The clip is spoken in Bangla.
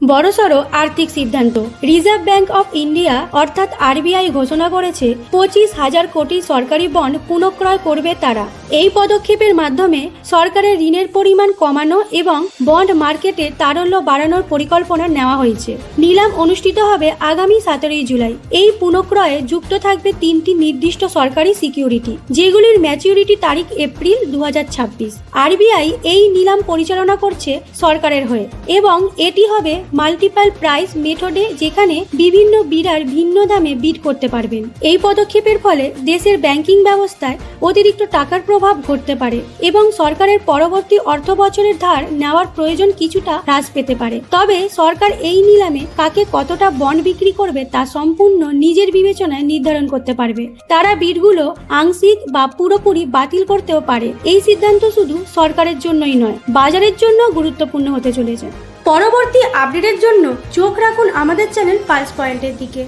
বড়সড় আর্থিক সিদ্ধান্ত। রিজার্ভ ব্যাংক অফ ইন্ডিয়া অর্থাৎ আরবিআই ঘোষণা করেছে, পঁচিশ হাজার কোটি সরকারি বন্ড পুনঃক্রয় করবে তারা। এই পদক্ষেপের মাধ্যমে সরকারের ঋণের পরিমাণ কমানো এবং বন্ড মার্কেটে তারল্য বাড়ানোর পরিকল্পনা নেওয়া হয়েছে। নিলাম অনুষ্ঠিত হবে আগামী সতেরোই জুলাই। এই পুনঃক্রয়ে যুক্ত থাকবে তিনটি নির্দিষ্ট সরকারি সিকিউরিটি যেগুলির ম্যাচিউরিটি তারিখ এপ্রিল দু আরবিআই এই নিলাম পরিচালনা করছে সরকারের হয়ে এবং এটি হবে মাল্টিপাল প্রাইস মেথডে যেখানে বিভিন্ন বিডার ভিন্ন দামে বিড করতে পারবেন। এই পদক্ষেপের ফলে দেশের ব্যাংকিং ব্যবস্থায় অতিরিক্ত টাকার প্রভাব ঘটতে পারে এবং সরকারের পরবর্তী অর্থ বছরের ধার নেওয়ার প্রয়োজন কিছুটা হ্রাস পেতে পারে। তবে সরকার এই নিলামে কাকে কতটা বন্ড বিক্রি করবে তা সম্পূর্ণ নিজের বিবেচনায় নির্ধারণ করতে পারবে। তারা বিডগুলো আংশিক বা পুরোপুরি বাতিল করতেও পারে। এই সিদ্ধান্ত শুধু সরকারের জন্যই নয়, বাজারের জন্য গুরুত্বপূর্ণ হতে চলেছে। পরবর্তী আপডেটের জন্য চোখ রাখুন আমাদের চ্যানেল পালস পয়েন্টের দিকে।